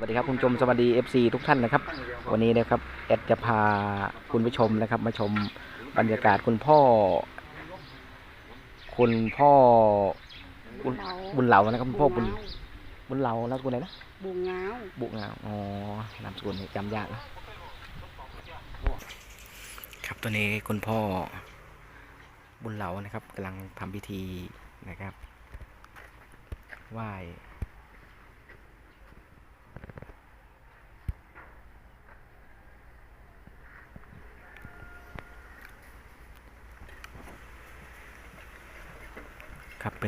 สวัสดีครับคุณผู้ชมสวัสดี FC ทุกท่านนะครับ วันนี้นะครับแอดจะพาคุณผู้ชมนะครับ มาชมบรรยากาศคุณพ่อ คุณพ่อบุญบุญเหลานะครับคุณพ่อบุญบุญเหลานามสกุลอะไรนะบุงงาวบุงาอ๋อนามสกุลนี่จำยากนะครับตอนนี้คุณพ่อบุญเหลานะครับกำลังทำพิธีนะครับไหว้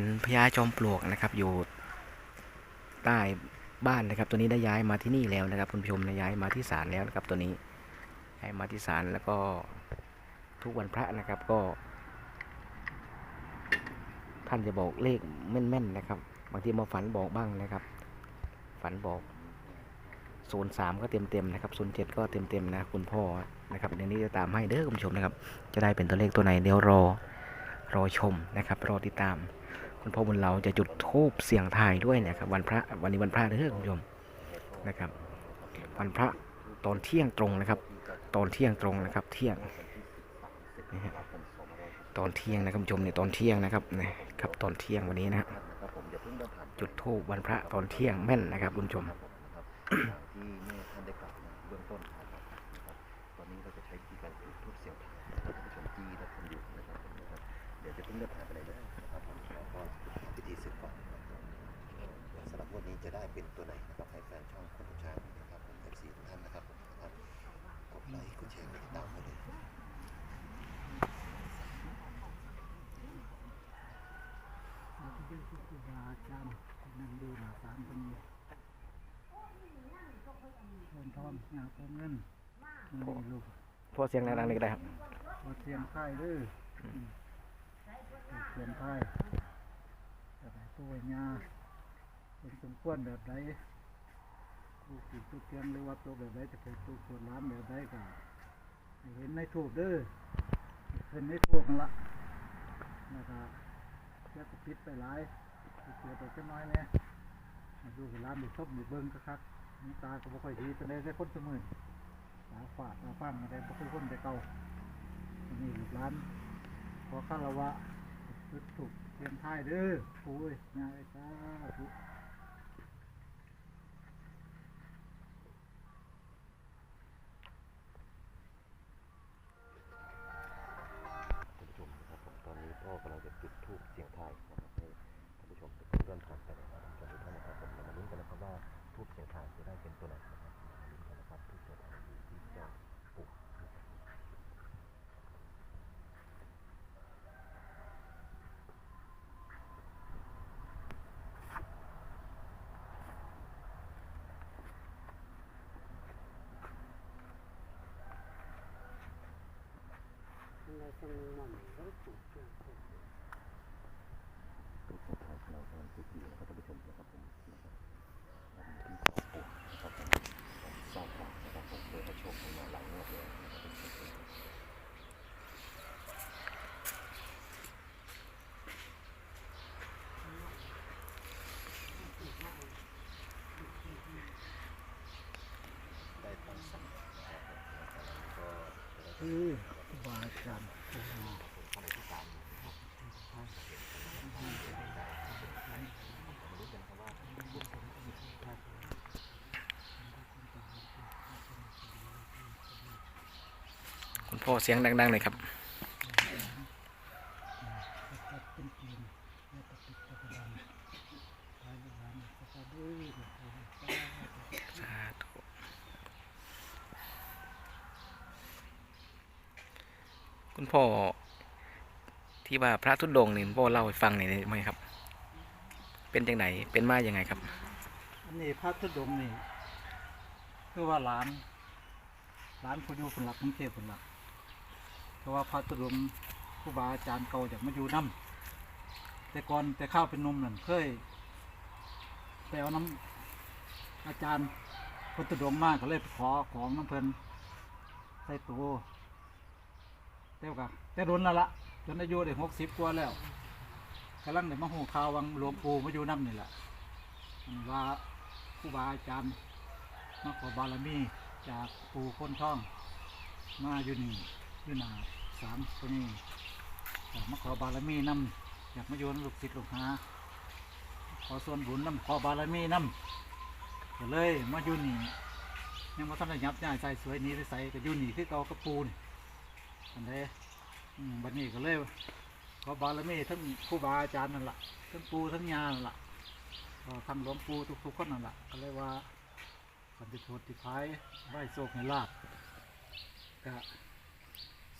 เป็นพญาจอมปลวกนะครับอยู่ใต้บ้านนะครับ ตัวนี้ได้ย้ายมาที่นี่แล้วนะครับคุณผู้ชมได้ย้ายมาที่ศาลแล้วนะครับ ตัวนี้ย้ายมาที่ศาลแล้วก็ทุกวันพระนะครับก็ ท่านจะบอกเลขแม่นๆนะครับ บางทีมาฝันบอกบ้างนะครับ ฝันบอกศูนย์สามก็เต็มๆนะครับศูนย์เจ็ดก็เต็มๆนะคุณพ่อนะครับเดี๋ยวนี้จะตามให้เด้อคุณผู้ชมนะครับ จะได้เป็นตัวเลขตัวไหนเดี๋ยวรอรอชมนะครับ รอติดตาม คุณพ่อบุญเราจะจุดธูปเสียงทายด้วยนะครับ วันพระวันนี้วันพระเด้อคุณผู้ชมนะครับ วันพระตอนเที่ยงตรงนะครับ ตอนเที่ยงตรงนะครับ เที่ยงตอนเที่ยงนะครับคุณผู้ชมเนี่ยตอนเที่ยงนะครับนะครับตอนเที่ยงวันนี้นะจุดธูปวันพระตอนเที่ยงแม่นนะครับคุณผู้ชม เป็นตัวไหนนะครับให้แฟนช่องคนทุกช้างนะครับผมเอฟซีทุกท่านนะครับผมนะครับกดไลค์กดแชร์กดติดตามมาเลยเป็นครูบาอาจารย์นั่งดูหนาสารคนนี้เงินทองงาโเงินนี่ลูกพ่อเสียงดังๆเลยก็ได้ครับพอเทียนไข่เด้ออืมเทียนไข่แบบไหนตัวงา เป็นสมควรแบบไหนตู้กินตู้เทียนหรือว่าตัวแบบไหนจะเป็นตู้ส่วนร้านแบบไหนก็เห็นในถูกเด้อเห็นในถูกละนะครับแค่ปิดไปหลายเสียไปจังน้อยเนี่ยดูกับร้านดูซบดูเบิ้งก็คักนี่ตาก็บ่ค่อยดีแต่ได้ได้คนเสมอตาฝาดตาฟังอะไรบ่ค่อยคนแต่เก่านนี่ลูกร้านขอคารวะถูกเทียนท้ายเด้อโอ้ยงายตาถูก อะไรตรงหม่อมเขาถูกเกี่ยวกับายของเรากำลังจุดอยู่นะครับท่านผู้ชมนะครับผมนะครับที่เจ้าปู่นะครับผมสร้างความนะครับผมเพื่อให้โชคให้มาหลายงวดเลยนะครับท่านผู้ชมบาจารย์ คุณพ่อเสียงดังๆเลยครับ เป็นจีนและปฏิปฏิบัติภายในวันสตาร์ดี้ สาธุ คุณพ่อ ที่ว่าพระทุดงนี่คุณพ่อเล่าให้ฟังหน่อยได้ไหมครับ เป็นจังไหนเป็นมาอย่างไงครับ อันนี้พระธุดงค์นี่คือว่าหลานหลานผู้อยู่คนหลักกรุงเทพคนหลักเพราะว่าพระธุดงค์ครูบาอาจารย์เก่าจากมาอยู่น้ำแต่ก่อนแต่ข้าวเป็นหนมนั่นเคยไปเอาน้ำอาจารย์พุทธดงค์มากก็เลยไปขอของน้ำเพลินใส่ตัว เต้วกะแต่รุนแล้วละจนอายุได้หกสิบกว่าแล้วกำลังได้มาหูข่าววังหลวงปู่มาอยู่น้ำนี่แหละอันว่าครูบาอาจารย์มาขอบารมีจากปู่คนท่อง มาอยู่นี่อยู่หนาสามคนนี้อยากมาขอบารมีนำอยากมาโยนลูกศิษย์ลูกหาขอส่วนบุญนำขอบารมีนำก็เลยมาอยู่นี่ยังมาทำได้ยับย้ายใส่สวยนี้ใส่ก็อยู่นี่คือเก่ากระปูนี่ อันเด้บัดนี้ก็เลยขอบารมีทั้งครูบาอาจารย์นั่นละทั้งปูทั้งยานั่นละทั้งหลวงปู่ทุกๆคนนั่นละก็เลยว่าสันติโพธิพายไหวโศกในลาบก็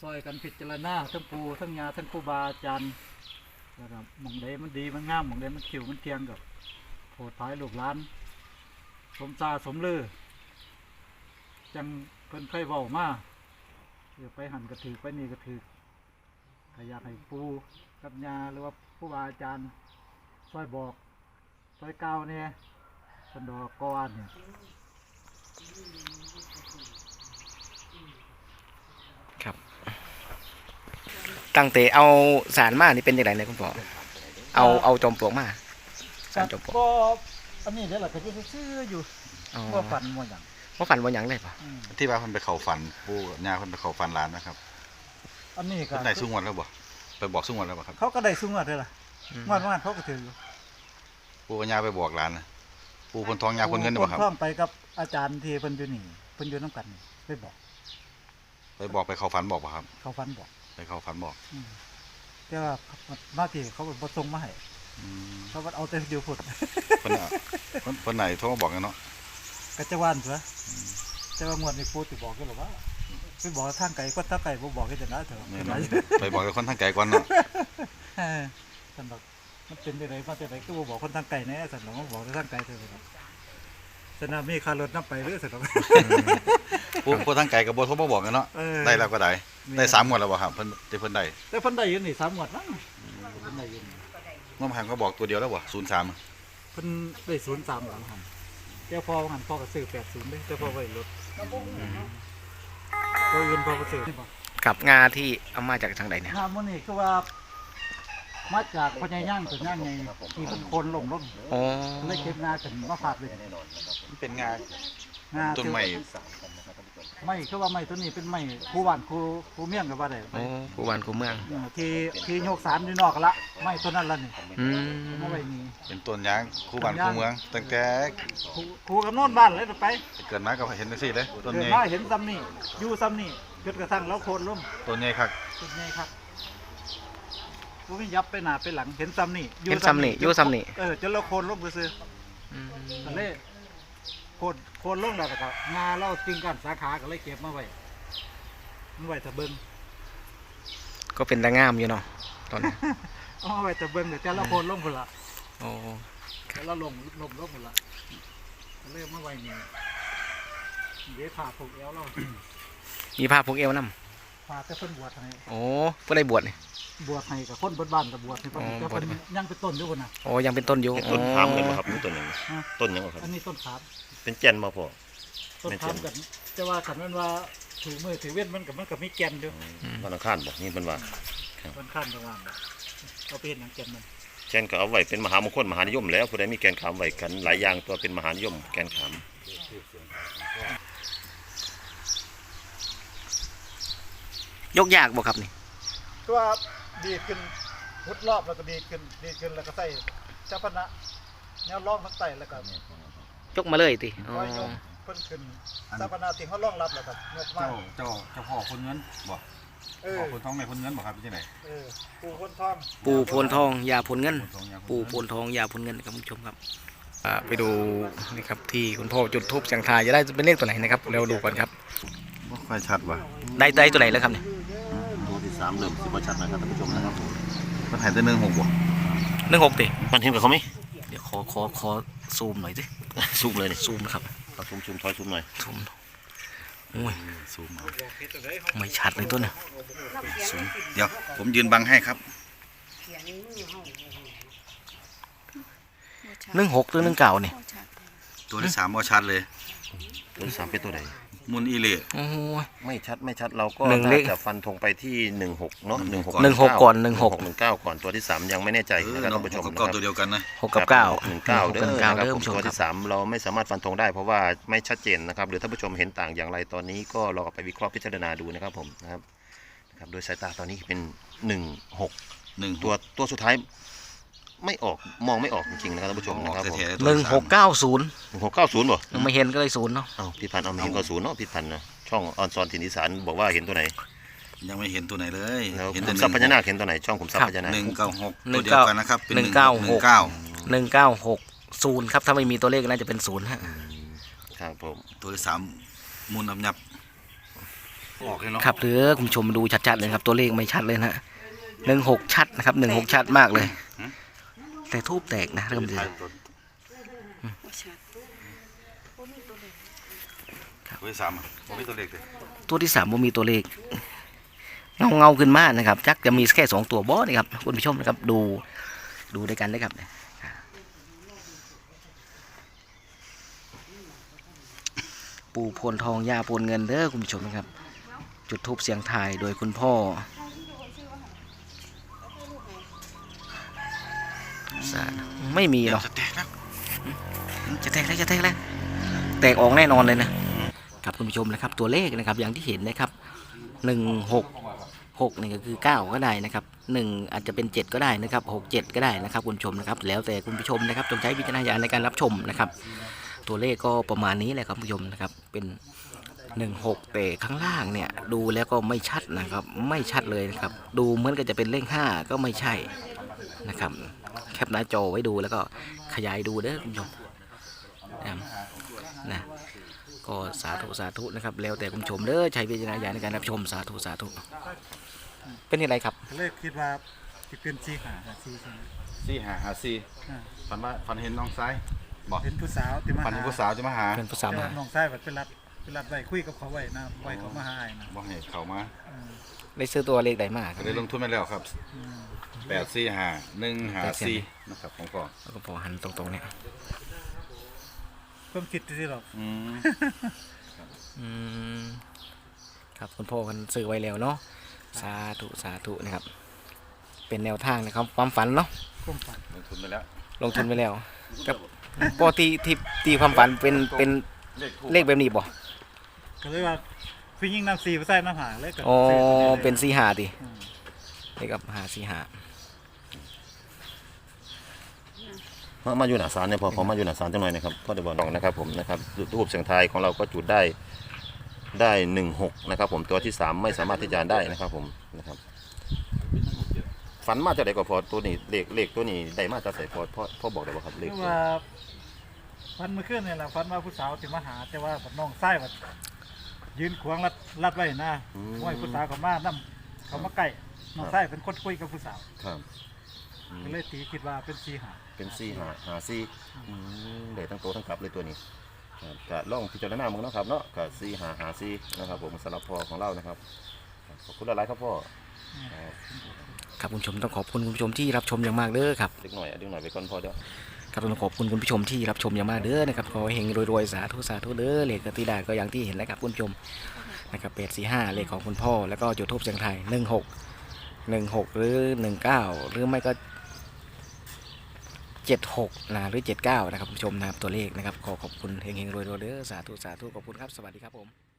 ซอยกันพิจารณาทั้งปูทั้งยาทั้งครูบาอาจารย์แล้วก็หมองใดมันดีมันงามมองใดมันขิวมันเทียงกับโผดท้ายลูกหลาน สมซาสมลือจังเพิ่นเคยเว้ามา เดี๋ยวไปหันกระถือไปนี่กระถือก็อยากให้ปูกับยาหรือว่าผู้บาอาจารย์ช่วยบอกช่วยกล่าวเนี่ยสันดอกกอานเนี่ยครับ ตั้งแต่เอาสารมานี่เป็นยังไงเนี่ยคุณพ่อเอาเอาจอมปลวกมาสารจอมปลวกก็อันนี้เดี๋ยวเราก็จะซื้ออยู่อ๋อว่าฝันมัวอย่าง ว่าฝันว่าหยังเลยป่ะอืมที่ว่าเพิ่นไปเข้าฝันปู่กับย่าเพิ่นไปเข้าฝันร้านนะครับอันนี้ก็เพิ่นได้สู้งวดแล้วบ่ไปบอกสู้งวดแล้วบ่ครับเขาก็ได้สูงอะด้วยล่ะอืมงวดว่านเขาก็ถืออยู่ปู่กับย่าไปบอกร้านนะปู่เพิ่นทองย่าเพิ่นเงินได้บ่ครับ ท่องไปกับอาจารย์ที่เพิ่นอยู่นี่เพิ่นอยู่น้ำกันนี่ไปบอก ไปบอกไปเข้าฝันบอกบ่ครับ เขาฟันบอกไปเข้าฝันบอกอืมแต่ว่ามาที่เขาบ่ส่งมาให้อืมเขาว่าเอาแต่เดียวพุ่น เพิ่นน่ะเพิ่นเพิ่นไหนโทรมาบอกกันเนาะ ก็จะว่านเถอะแต่ว่างวดนี้พูดสิบอกกันหรอว่าไปบอกทางไกลก็ทางไกลบ่บอกกันจะนะเถอะแม่เป็นนไรอนไปบอกกับคนทางไกลก่อนเนาะเออสันดอกมันเป็นไปไหนมาแต่ไหนก็บ่บอกคนทางไกลแน่สันดอกมันบอกแต่ทางไกลเถอะสนามมีคารถน้ำไปหรือสันดอกปู่ผู้ทางไกลก็บ่โทรมาบอกกันเนาะเออ ได้แล้วก็ได้ได้สามงวดแล้วบ่ครับเพิ่นที่เพิ่นได้แต่เพิ่นได้อยินนี่สามหมวดมั้งเพิ่นได้อยินงวดมาหันก็บอกตัวเดียวแล้วบ่03 เพิ่นได้ศูนย์สามหลังหัน แต่พอหันพ่อก็ซื้อแปดศูนย์เด้แต่พอไว้รถตัวอื่นพอก็ซื้อกับงาที่เอามาจากทางใดเนี่ยงานมื้อนี้คือว่ามาจากพญาย่างถึงย่างไงที่เพิ่นคนลงลงอ๋อเลยเก็บงาขึ้นมาฝากเลยมันเป็นงานงาต้นไม้ ไม่คือว่าไม่ตัวนี้เป็นไม้คู่บ้านคู่คู่เมี่ยงก็ว่าได้โอ้ผู้วันกูเมืองเออที่ที่โยกสารอยู่นอกกันละไม่ตัวนั้นละนี่อืมเอาไว้นี่เป็นต้นยางคู่บ้านคู่เมือง ตั้งแต่คู่คู่กับโน่นบ้านเลยไปเกิดมาก็เห็นจังซี่เลยต้นเกิดใหญ่มาเห็นซ้ำนี่อยู่ซ้ำนี่จนกระทั่งแล้วโคนล้มต้นใหญ่คักเป็นไงครับว่าไม่ยับไปหน้าไปหลังเห็นซ้ำนี่เห็นซ้ำนี่อยู่ซ้ำนี่ เออจนเราโคนล้มไปซื้ออืมๆก็เลย โคนโคนล้มแล้วก็งาเราจริงกันสาขาก็เลยเก็บมาไว้มาไว้ตะเบิงก็เป็นตางามอยู่เนาะตอนนี้ เอามาไว้ตะเบิงเดี๋ยวจะเราโคนล้มคนละโอ้เดี๋ยวเราลงลมล้มคนละก็เลยเอามาไว้นี่เดี๋ยวผ่าผูกเอวเรามีผ้าผูกเอวนํผ่าแต่เพิ่นบวชให้โอ้เพื่อได้บวชนี่ บวชให้กับคนเบิดบ้านกับบวชให้เพิ่นอ๋อแต่เพิ่นบวชให้ ยังเป็นต้นอยู่บนน่ะ โอ้ยังเป็นต้นอยู่ต้นขามเลยบ่ครับนี่ต้นหยังฮะ ต้นหยังบ่ครับ อันนี้ต้นขามเป็นแจนมาพอต้นไม่ขามเจ็บกันจะว่าขันมันว่าถือมือถือเว้นมันกับมันกับมีแกนอยู่วันอังคารบ่นี่เพิ่นว่าต้นข้ามตรงว่างเอาไปเห็นหนังแกนมันแจนก็เอาไว้เป็นมหามงคลมหานิยมแล้วผู้ใดมีแกนขามไว้กันหลายอย่างตัวเป็นมหานิยมแกนขามยกยากบ่ครับนี่ตัว ดีดขึ้นมุดรอบแล้วก็ดีดขึ้น ดีดขึ้นแล้วก็ใส่เจ้าพนะแนวร่องทั้งไตแล้วก็ยกมาเลยติอ๋อ ร้อยยกเพิ่นขึ้นเจ้าพนะติงเขาร่องรับแล้วก็ยกมาเจ้าเจ้าเจ้าพ่อคนเงินบ่เออพ่อคนท้องแม่คนเงินบ่ครับเป็นจังได๋เออปูคนทอง ปูโพนทองยาโพนเงิน คนท้องยาคนปูเงินโพนทองยาโพนเงินครับคุณผู้ชมครับอ่าไปดูนี่ครับที่คุณพ่อจุดทูบเสียงทายจะได้เป็นเลขตัวไหนนะครับเร็วดูก่อนครับบ่ค่อยชัดว่ะได้ได้ตัวไหนแล้วครับเนี่ย ตัวที่3เริ่มสิบ่ชัดนะครับท่านผู้ชมนะครับมันหายแต่16บ่หนึ่งหกติมันเห็นกับเขามั้ยเดี๋ยวขอขอขอซูมหน่อยสิ ซูมเลยนี่ซูมนะครับเอาซูมซูมถอยซูมหน่อยซูมโอ้ยซูมเอาไม่ชัดเลยตัวเนี่ยซูมเดี๋ยวผมยืนบังให้ครับเขียนมือเฮาหนึ่งหกหรือหนึ่งเก่าเนี่ยตัวที่สามบ่ชัดเลยตัวที่สามเป็นตัวใด มุนอีเล่ โอ้ย ไม่ชัดไม่ชัดเราก็หนึ่งเลน่าขจะฟันธงไปที่หนึ่งหกเนาะหนึ่งหกหนึ่งหกก่อนหนึ่งหก หนึ่งเก้าก่อนตัวที่สามยังไม่แน่ใจเออนะครับเนาะท่านผู้ชมกับนะคเก้ารับตัวเดียวกันนะ หกกับเก้าหนึ่งเก้าหกเด้กับอเก้านะครับเด้อผมผู้ชมตัวครับ ที่สามเราไม่สามารถฟันธงได้เพราะว่าไม่ชัดเจนนะครับหรือท่านผู้ชมเห็นต่างอย่างไรตอนนี้ก็ลองเอาไปวิเคราะห์พิจารณาดูนะครับผมนะครับนะครับโดยสายตาตอนนี้เป็นหนึ่งหกหนึ่งตัวตัวสุดท้าย ไม่ออกมองไม่ออกจริงๆนะครับท่านผู้ชมอนะอกครับผมแท้ๆหตัวนึ่งที่สามหกเก้าศูนย์หนึ่งหกเก้าศูนย์บ่ยังไม่เห็นก็เลยศูนย์เนาะเอ้าพี่พันธ์เอาไม่เห็นก็ศูนย์เนาะพี่พันธ์นะช่องออนซอนถิ่นอีสานบอกว่าเห็นตัวไหนยังไม่เห็นตัวไหนเลยแล้วเห็นขุแต่มหทรัพย์พญานึ่งนาคเห็นตัวไหนช่องขุมทรัพย์พญานาคหนึ่งเก้าหกหนึ่ตัวงเดียวกันนะครับเป็นหนึ่งเก้าหกเก้าหนึ่งเก้าหกศูนย์ครับถ้าไม่มีตัวเลขน่าจะเป็นศูนย์ฮะครับผมตัวที่สามมุนอับยับออกเลยเนาะครับหรือคุณผู้ชมดูชัดๆเลยครับตัวเลขไม่ชัดเลยนะหนึ่งหกชัดนะครับหนึ่งหกชัดมากเลย แต่ทูบแตกนะเริ่มดีตัวที่สามอะผมมีตัวเล็กเลยตัวที่สามว่ามีตัวเลขเงาเงาๆขึ้นมานะครับ จักจะมีแค่สองตัวบอสนะครับคุณผู้ชมนะครับดูดูด้วยกันเลยครับปูโพนทองยาโพนเงินเด้อคุณผู้ชมนะครับ จุดทูบเสียงทายโดยคุณพ่อ สาธุไม่มีหรอกจะแตกนะจะแตกแล้วจะแตกแล้วแตกออกแน่นอนเลยนะครับคุณผู้ชมนะครับตัวเลขนะครับอย่างที่เห็นนะครับหนึ่งหกหกนี่ก็คือเก้าก็ได้นะครับหนึ่งอาจจะเป็นเจ็ดก็ได้นะครับหกเจ็ดก็ได้นะครับคุณผู้ชมนะครับ แล้วแต่คุณผู้ชมนะครับจงใช้วิจารณญาณในการรับชมนะครับ ตัวเลขก็ประมาณนี้แหละครับคุณผู้ชมนะครับเป็นหนึ่งหกแต่ข้างล่างเนี่ยดูแล้วก็ไม่ชัดนะครับ ไม่ชัดเลยนะครับ ดูเหมือนกับจะเป็นเลขห้าก็ไม่ใช่ นะครับ แคปหน้าจอไว้ดูแล้วก็ขยายดูเด้อคุณผู้ชมนะครับนะก็สาธุสาธุนะครับ แล้วแต่คุณผู้ชมเด้อใช้วิจารณญาณในการรับชมสาธุสาธุเป็นยังไงครับก็เลยคิดว่าสิเป็นสีหาหาสีใช่ไหมสี่หาหาสี่อ่าฝันว่าฝันเห็นน้องซ้ายบอกเป็นผู้สาวที่มาฝันหาเห็นผู้สาวจะมาหาเป็นภาษาแต่มาว่าน้องชายแบบไปรับ ไปรับไว้คุยกับเขาไว้นะไว้เขามาหาอ้ายนะบอกให้เขามาอืมได้ซื้อตัวเลขใดมาคก็รับได้ลงทุนไปแล้วครับอืมแปดสี่หาหนึ่งหาสี่นะครับของก่อนแล้วก็พอหันตรงๆเนี่ยความคิดที่หรอกอืมอืมครับคุณพ่อกันซื้อไว้แล้วเนาะสาธุสาธุนะครับ เป็นแนวทางนะครับความฝันเนาะก้มฝันลงทุนไปแล้วลงทุนไปแล้วกับปกติที่ตีความฝันเป็นเป็นเลขทูเลขแบบนี้บ่ ก็เลยว่าพี่ยิ่งน้ำสีไปใส่น้ำหาเลยก็อ๋อซื้ตัวลยเป็นสีหาดิอืมเลขกับหาสีหามามาอยู่หนาสารเนี่ยพอพอมาอยู่หนาสารจังหน่อยนะครับพ่อเดบอลนะครับผมนะครับรูปเสียงทายของเราก็จุดได้ได้หนึ่งหกนะครับผมตัวที่สามไม่สามารถที่จะได้นะครับผมนะครับฝันมาจากไหนก็พอตัวนี้เลขเลขตัวนี้ได้มาจากไหนพอพ่อพ่อบอกได้บ่ครับเลขคือว่าฟันเมื่อคืนนี่แหละฟันว่าผู้สาวที่มาหา แต่ว่าน้องชายแบบ ยืนขวางรัดรัดไว้นะว่าให้ผู้สาวเขามานํเขามาใกล้น้องชายเป็นคนคุยกับผู้สาวครับอืมก็เลยตีคิดว่าเป็นสีหาเป็นซี่หาหาซี่อืมได้ทั้งโตทั้งกลับเลยตัวนี้ครับก็ลองพิจารณามึงเนาะครับเนาะก็ซี่หาหาซี่นะครับ ผมสำหรับพ่อของเรานะครับขอบคุณหลายๆครับพ่อครับ ครับคุณผู้ชมต้องขอบคุณคุณผู้ชมที่รับชมอย่างมากเด้อครับ เล็กหน่อยอะเล็กหน่อยไปก่อนพ่อเดี๋ยว ครับต้องขอบคุณคุณผู้ชมที่รับชมอย่างมากเด้อนะครับขอเฮงรวยๆสาธุสาธุเด้อเลขกติดาก็อย่างที่เห็นแล้วครับคุณผู้ชมนะครับเป็ดสี่ห้าเลขของคุณพ่อแล้วก็จุดทูบเสียงไทยหนึ่งหกหนึ่งหกหรือหนึ่งเก้าหรือไม่ก็เจ็ดหกนะหรือเจ็ดเก้านะครับคุณผู้ชมนะครับตัวเลขนะครับขอขอบคุณเฮงๆรวยๆเด้อสาธุสาธุขอบคุณครับสวัสดีครับผม